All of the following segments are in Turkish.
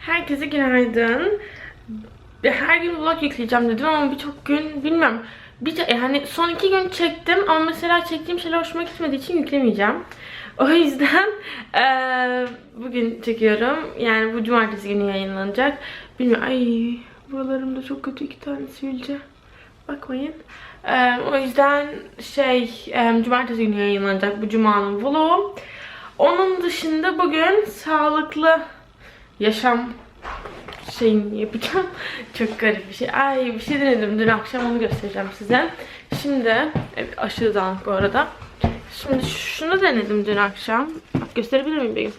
Herkese günaydın. Her gün vlog yükleyeceğim dedim ama birçok gün bilmiyorum. Bir, yani son iki gün çektim ama mesela çektiğim şeyler hoşuma gitmediği için yüklemeyeceğim. O yüzden eee, bugün çekiyorum. Yani bu cumartesi günü yayınlanacak. Bilmiyorum. Ay buralarımda çok kötü iki tane sivilce. Bakmayın. Eee, o yüzden şey eee, cumartesi günü yayınlanacak bu cumanın vlogu. Onun dışında bugün sağlıklı yaşam şeyini yapacağım. Çok garip bir şey. Ay bir şey denedim dün akşam onu göstereceğim size. Şimdi evet, aşırı dağınık bu arada. Şimdi şunu denedim dün akşam. Gösterebilir miyim benim?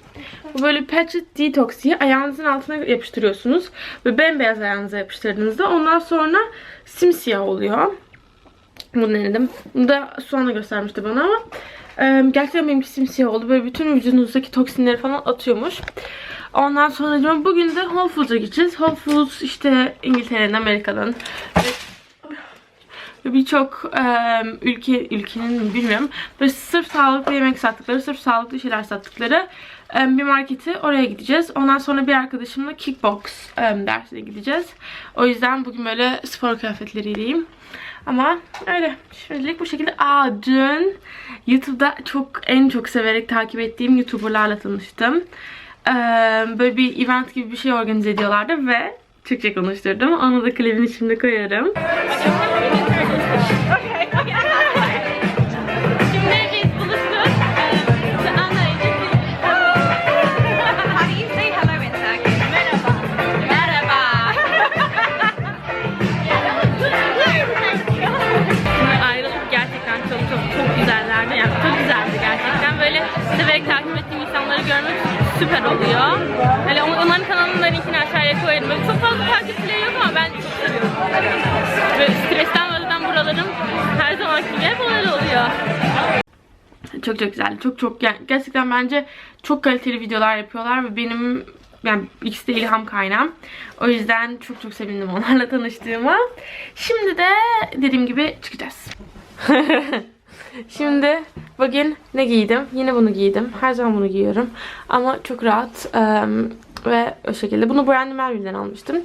Bu böyle Patchet Detox diye ayağınızın altına yapıştırıyorsunuz. Ve bembeyaz ayağınıza yapıştırdığınızda ondan sonra simsiyah oluyor. Bunu denedim. Bunu da Suan'a göstermişti bana ama gerçekten benimki simsiyah oldu. Böyle bütün vücudunuzdaki toksinleri falan atıyormuş. Ondan sonra bugün de Whole Foods'a gideceğiz. Whole Foods işte İngiltere'nin, Amerika'nın birçok e, ülke ülkenin mi bilmiyorum böyle sırf sağlıklı yemek sattıkları, sırf sağlıklı şeyler sattıkları e, bir marketi oraya gideceğiz. Ondan sonra bir arkadaşımla kickbox e, dersine gideceğiz. O yüzden bugün böyle spor kıyafetleriyleyim. Ama öyle. Şimdilik bu şekilde. Aa dün YouTube'da çok en çok severek takip ettiğim YouTuber'larla tanıştım. Ee, böyle bir event gibi bir şey organize ediyorlardı ve Türkçe konuşturdum. Onu da klibini şimdi koyarım. Süper oluyor. Hani on- onların kanalının da linkini aşağıya koyarım. Böyle çok fazla takipçileri yok ama ben çok seviyorum. Böyle stresten zaten buralarım her zaman gibi hep öyle oluyor. Çok çok güzel. Çok çok yani gerçekten bence çok kaliteli videolar yapıyorlar ve benim yani ikisi de ilham kaynağım. O yüzden çok çok sevindim onlarla tanıştığıma. Şimdi de dediğim gibi çıkacağız. Şimdi bugün ne giydim? Yine bunu giydim. Her zaman bunu giyiyorum. Ama çok rahat em, ve o şekilde. Bunu Brandy Melville'den almıştım.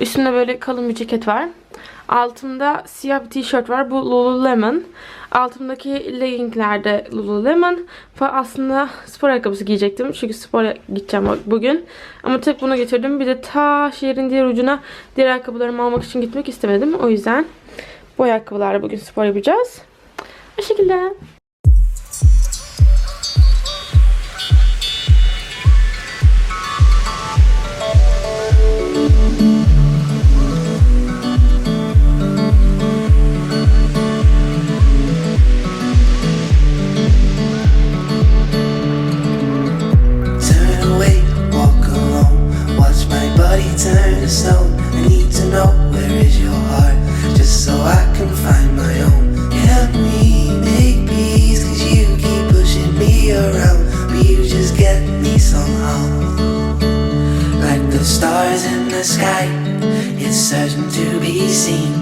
Üstünde böyle kalın bir ceket var. Altımda siyah bir tişört var. Bu Lululemon. Altımdaki leggingler de Lululemon. Aslında spor ayakkabısı giyecektim. Çünkü spora gideceğim bugün. Ama tek bunu getirdim. Bir de ta şehrin diğer ucuna diğer ayakkabılarımı almak için gitmek istemedim. O yüzden bu ayakkabılarla bugün spor yapacağız. Bu şekilde. Turn away, walk alone. Watch my body turn to stone. I need to know where is your heart, just so I can find my own. Sky, it's certain to be seen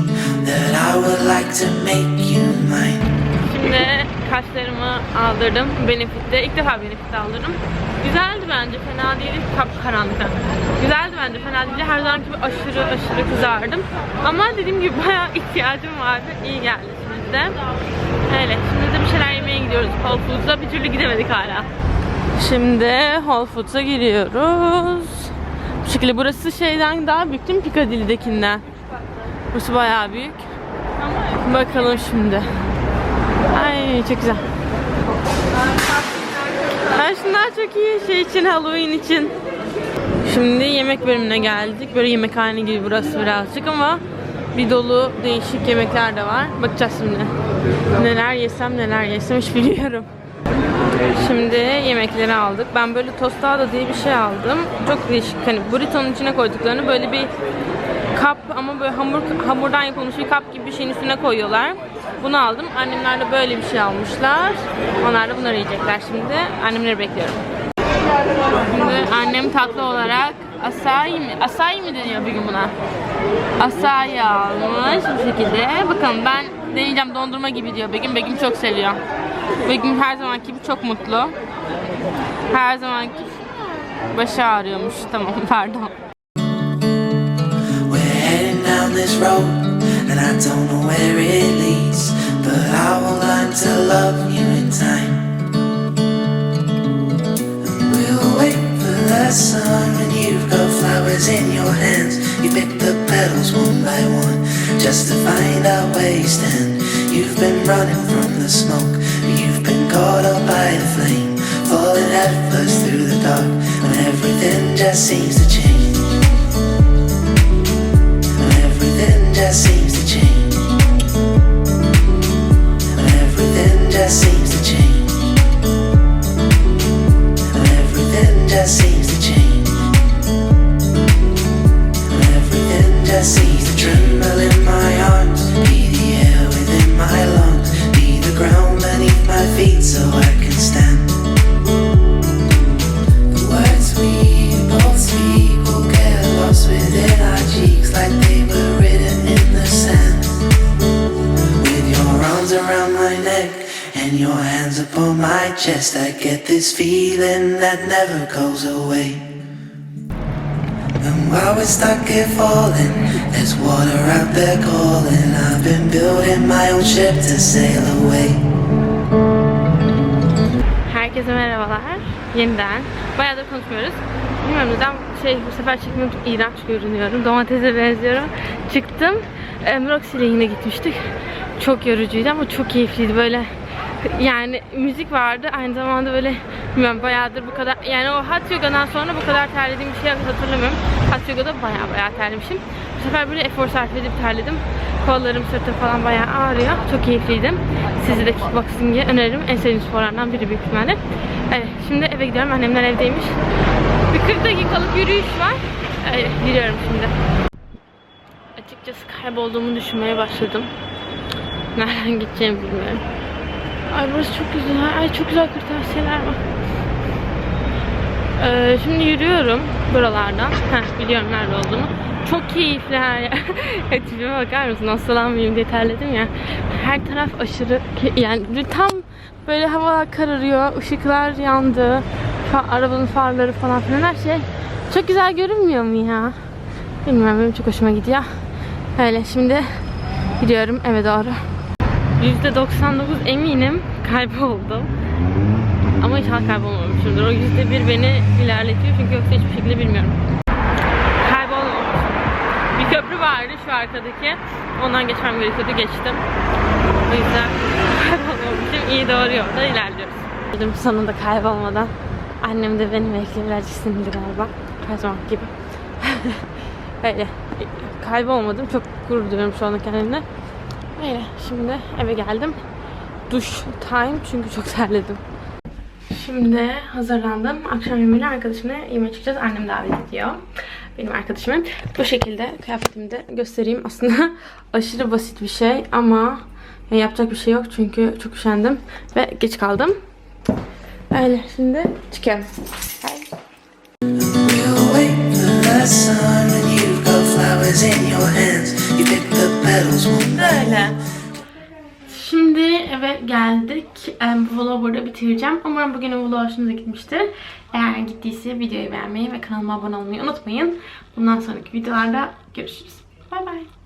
that I would like to make you mine. Şimdi kaşlarımı aldırdım Benefit'te. İlk defa Benefit'te aldırdım. Güzeldi bence, fena değil. Kap karanlıkta. Güzeldi bence, fena değil. Her zamanki gibi aşırı aşırı kızardım. Ama dediğim gibi bayağı ihtiyacım vardı. İyi geldi şimdi de. Öyle. Şimdi de bir şeyler yemeye gidiyoruz Whole Foods'a. Bir türlü gidemedik hala. Şimdi Whole Foods'a giriyoruz. Bu şekilde burası şeyden daha büyük değil mi Piccadilly'dekinden? Burası bayağı büyük. Bakalım şimdi. Ay çok güzel. Ay şunlar çok iyi şey için Halloween için. Şimdi yemek bölümüne geldik. Böyle yemekhane gibi burası birazcık ama bir dolu değişik yemekler de var. Bakacağız şimdi. Neler yesem neler yesem hiç biliyorum. Şimdi yemekleri aldık. Ben böyle tostada diye bir şey aldım. Çok değişik. Hani burritonun içine koyduklarını böyle bir kap ama böyle hamur hamurdan yapılmış bir kap gibi bir şeyin üstüne koyuyorlar. Bunu aldım. Annemler de böyle bir şey almışlar. Onlar da bunları yiyecekler şimdi. Annemleri bekliyorum. Şimdi annem tatlı olarak asai mi? Asai mi deniyor bir gün buna? Asai almış bu şekilde. Bakalım ben deneyeceğim dondurma gibi diyor Begüm. Begüm çok seviyor. Begüm her zamanki gibi çok mutlu. Her zamanki ağrıyormuş. Tamam pardon. this road, and I don't know where it leads, but I will learn to love you in time. And we'll wait for the sun when you've got flowers in your hands. You pick the petals one by one, just to find out where you stand. You've been running from the smoke, caught up by the flame, falling headfirst through the dark when everything just seems to change. When everything just seems to change. When everything just seems to change. When everything just seems to change. When everything just seems your hands upon my chest, I get this feeling that never goes away. And while we're stuck here falling, there's water out there calling. I've been building my own ship to sail away. Herkese merhabalar. Yeniden. Bayağıdır konuşmuyoruz. Bilmiyorum neden şey bu sefer çekmiyorum çok iğrenç görünüyorum. Domatese benziyorum. Çıktım. E, Roxy ile yine gitmiştik. Çok yorucuydu ama çok keyifliydi böyle. Yani müzik vardı. Aynı zamanda böyle bilmiyorum bayağıdır bu kadar yani o hot yogadan sonra bu kadar terlediğim bir şey hatırlamıyorum. Hot yogada bayağı bayağı terlemişim. Bu sefer böyle efor sarf edip terledim. Kollarım, sırtım falan bayağı ağrıyor. Çok keyifliydim. Size de kickboxing'i öneririm. En sevdiğim sporlardan biri büyük ihtimalle. Evet, şimdi eve gidiyorum. Annemler evdeymiş. Bir 40 dakikalık yürüyüş var. Evet, yürüyorum şimdi. Açıkçası kaybolduğumu düşünmeye başladım. Nereden gideceğimi bilmiyorum. Ay burası çok güzel. Ay çok güzel kırtasiyeler var. Ee, şimdi yürüyorum buralardan. Heh, biliyorum nerede olduğumu. Çok keyifli her yer. Ya Tipime bakar mısın? Hastalanmayayım diye terledim ya. Her taraf aşırı yani tam böyle havalar kararıyor. ışıklar yandı. Fa- arabanın farları falan filan her şey. Çok güzel görünmüyor mu ya? Bilmiyorum benim çok hoşuma gidiyor. Öyle şimdi gidiyorum eve doğru. %99 eminim kayboldum. Ama inşallah kaybolmamışımdır. O %1 beni ilerletiyor çünkü yoksa hiçbir şekilde bilmiyorum. Kaybolmamışım. Bir köprü vardı şu arkadaki. Ondan geçmem gerekiyordu. Geçtim. O yüzden kaybolmamışım. İyi doğru yolda ilerliyoruz. Dedim sonunda kaybolmadan. Annem de beni bekliyor. Birazcık sinirli galiba. Her zaman gibi. Öyle. Kaybolmadım. Çok gurur duyuyorum şu anda kendimle. Öyle. Şimdi eve geldim. Duş time çünkü çok terledim. Şimdi hazırlandım. Akşam yemeğiyle arkadaşımla yemeğe çıkacağız. Annem davet ediyor. Benim arkadaşımı. Bu şekilde kıyafetimi de göstereyim. Aslında aşırı basit bir şey ama ya yapacak bir şey yok çünkü çok üşendim ve geç kaldım. Öyle şimdi çıkıyorum. Bye. Böyle. Şimdi eve geldik. Em, Bu vlogu burada bitireceğim. Umarım bugünün vlogu hoşunuza gitmiştir. Eğer gittiyse videoyu beğenmeyi ve kanalıma abone olmayı unutmayın. Bundan sonraki videolarda görüşürüz. Bay bay.